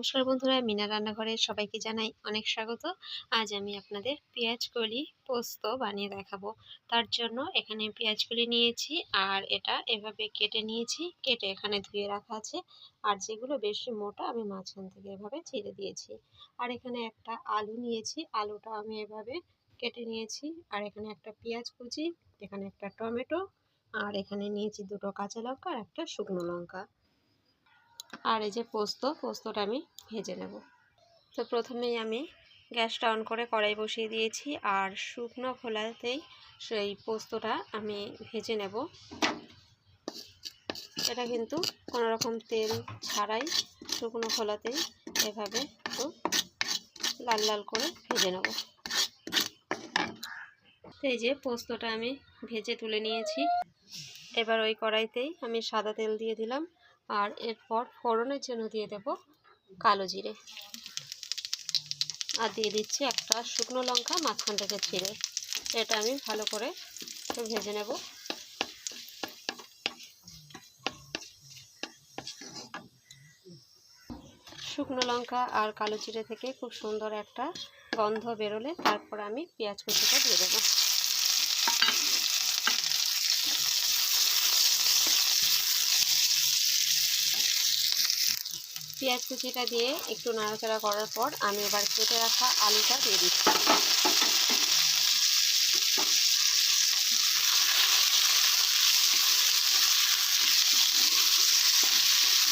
নমস্কার বন্ধুরা, মিনা রান্নাঘরে সবাইকে জানাই অনেক স্বাগত। আজ আমি আপনাদের পেঁয়াজ কলি পোস্ত বানিয়ে দেখাবো। তার জন্য এখানে পেঁয়াজ কলি নিয়েছি আর এটা এভাবে কেটে নিয়েছি, কেটে এখানে ধুয়ে রাখা আছে। আর যেগুলো বেশি মোটা, আমি মাঝখান থেকে এভাবে ছিঁড়ে দিয়েছি। আর এখানে একটা আলু নিয়েছি, আলুটা আমি এভাবে কেটে নিয়েছি। আর এখানে একটা পেঁয়াজ কুচি, এখানে একটা টমেটো, আর এখানে নিয়েছি দুটো কাঁচা লঙ্কা আর একটা শুকনো লঙ্কা। আর এই যে পোস্ত, পোস্তটা আমি ভেজে নেব। তো প্রথমেই আমি গ্যাসটা অন করে কড়াই বসিয়ে দিয়েছি আর শুকনো খোলাতেই সেই পোস্তটা আমি ভেজে নেব। এটা কিন্তু কোনো রকম তেল ছাড়াই শুকনো খোলাতেই এভাবে একটু লাল লাল করে ভেজে নেব। এই যে পোস্তটা আমি ভেজে তুলে নিয়েছি। এবার ওই কড়াইতেই আমি সাদা তেল দিয়ে দিলাম। আর এরপর ফোড়নের জন্য দিয়ে দেব কালো জিরে। আর দিয়ে দিচ্ছি একটা শুকনো লঙ্কা মাঝখান থেকে ছিঁড়ে এটা আমি ভালো করে ভেজে নেব। শুকনো লঙ্কা আর কালো জিরে থেকে খুব সুন্দর একটা গন্ধ বেরোলে, তারপর আমি পেঁয়াজ কুচিটা দিয়ে দেবো। পেঁয়াজ কুচিটা দিয়ে একটু নাড়াচাড়া করার পর আমি এবার কেটে রাখা আলুটা দিয়ে দিচ্ছি।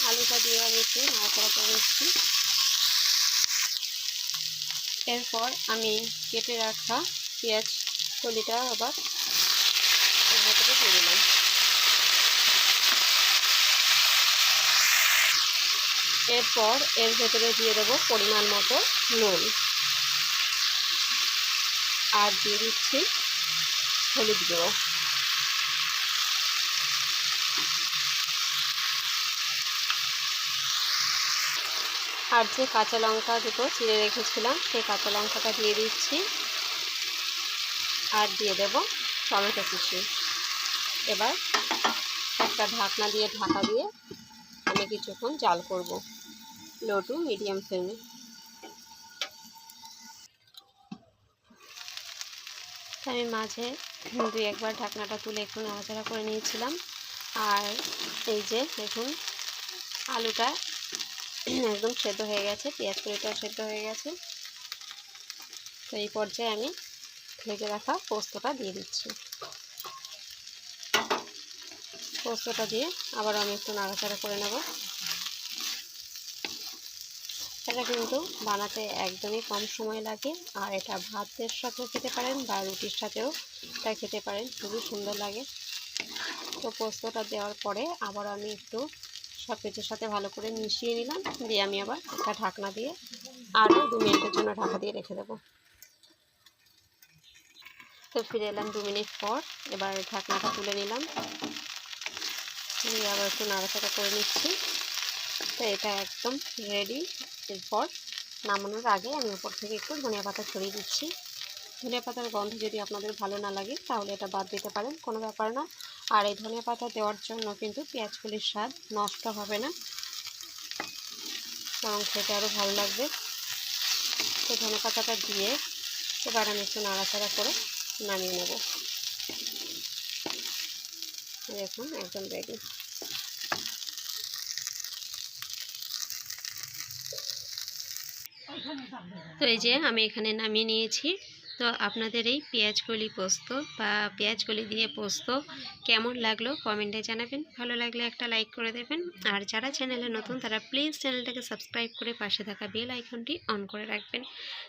আলুটা দিয়ে আমি একটু নাড়াচাড়া করে নিচ্ছি। এরপর আমি কেটে রাখা পেঁয়াজ কলিটা আবার দিয়ে দিলাম। এরপর এর ভেতরে দিয়ে দেবো পরিমাণ মতো নুন। আর দিয়ে দিচ্ছি হলুদ গুঁড়ো। আর যে কাঁচা লঙ্কা দুটো চিড়ে রেখেছিলাম, সেই কাঁচা লঙ্কাটা দিয়ে দিচ্ছি। আর দিয়ে দেব টমেটো কুচি। এবার একটা ঢাকনা দিয়ে ঢাকা দিয়ে আমি কিছুক্ষণ জাল করব। লো টু মিডিয়াম ফ্লেমে। আমি মাঝে দুই একবার ঢাকনাটা তুলে একটু নাড়াচাড়া করে নিয়েছিলাম। আর এই যে দেখুন, আলুটা একদম সেদ্ধ হয়ে গেছে, পেঁয়াজ কড়িটাও সেদ্ধ হয়ে গেছে। তো এই পর্যায়ে আমি ভেজে রাখা পোস্তটা দিয়ে দিচ্ছি। পোস্তটা দিয়ে আবার আমি একটু নাড়াচাড়া করে নেব। এটা কিন্তু বানাতে একদমই কম সময় লাগে আর এটা ভাতের সাথেও খেতে পারেন বা রুটির সাথেও এটা খেতে পারেন, খুবই সুন্দর লাগে। তো পোস্তটা দেওয়ার পরে আবার আমি একটু সব কিছুর সাথে ভালো করে মিশিয়ে নিলাম, দিয়ে আমি আবার একটা ঢাকনা দিয়ে আরও দু মিনিটের জন্য ঢাকা দিয়ে রেখে দেবো। তো ফিরে এলাম দু মিনিট পর, এবার ঢাকনাটা তুলে নিলাম। দিয়ে আবার একটু নাড়াচাড়া করে নিচ্ছি। তো এটা একদম রেডি এরপর নামানোর আগে আমি উপর থেকে একটু ধনিয়া পাতা ছড়িয়ে দিচ্ছি। ধনিয়া পাতার গন্ধ যদি আপনাদের ভালো না লাগে, তাহলে এটা বাদ দিতে পারেন, কোনো ব্যাপার না। আর এই ধনিয়া পাতা দেওয়ার জন্য কিন্তু পেঁয়াজগুলির স্বাদ নষ্ট হবে না। বরং খেতে আরও ভালো লাগবে। তো ধনে পাতাটা দিয়ে এবার আমি একটু নাড়াচাড়া করে নামিয়ে নেব। দেখুন একদম রেডি তো এই যে আমি এখানে নামিয়ে নিয়েছি। তো আপনাদের এই পেঁয়াজকলি পোস্ত বা পেঁয়াজকলি দিয়ে পোস্ত কেমন লাগল কমেন্টে জানাবেন। ভালো লাগলে একটা লাইক করে দেবেন। আর যারা চ্যানেলে নতুন, তারা প্লিজ চ্যানেলটাকে সাবস্ক্রাইব করে পাশে থাকা বেল আইকনটি অন করে রাখবেন।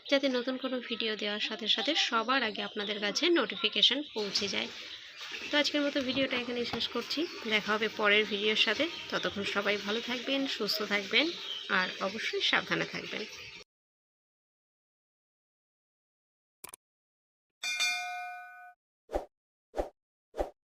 যাতে নতুন কোনো ভিডিও দেওয়ার সাথে সাথে সবার আগে আপনাদের কাছে নোটিফিকেশান পৌঁছে যায়। তো আজকের মতো ভিডিওটা এখানে শেষ করছি। দেখা হবে পরের ভিডিওর সাথে। ততক্ষণ সবাই ভালো থাকবেন, সুস্থ থাকবেন, আর অবশ্যই সাবধানে থাকবেন।